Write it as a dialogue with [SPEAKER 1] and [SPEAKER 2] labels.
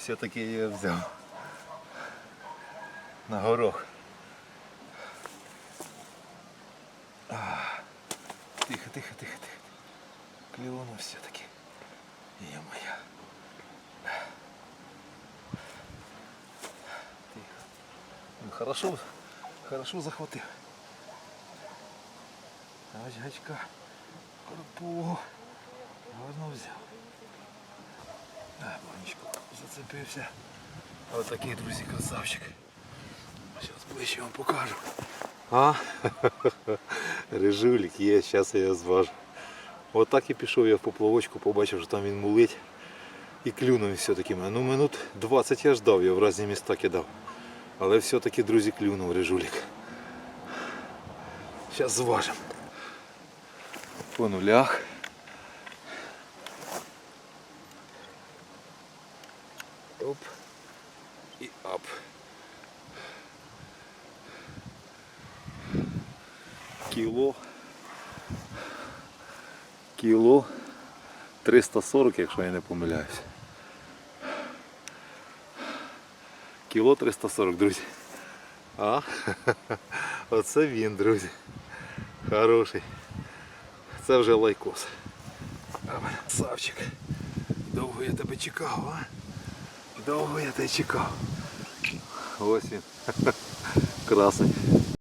[SPEAKER 1] Все-таки я взяв. На горох. Тихо, тихо, тихо, тихо. Клюнув все-таки. Є моя. Тихо. Ну, хорошо, хорошо захватив. Гачка. Карпу. Гарно взяв. А, банечку зацепився. Ось такий, друзі, красавчик. Зараз ближче вам покажу. А? Рижулік є, зараз я його зважу. Отак і пішов я в поплавочку, побачив, що там він мулить. І клюнув все-таки. Ну минут 20 я ждав, я в різні міста кидав. Але все-таки, друзі, клюнув рижулік. Зараз зважимо. По нулях. Оп. І ап. Кіло. Кіло 340, якщо я не помиляюсь. Кіло 340, друзі. А? Оце він, друзі. Хороший. Це вже лайкос. Савчик. Довго я тебе чекав, а? Довго я тебе чекав. Ось він. Красень.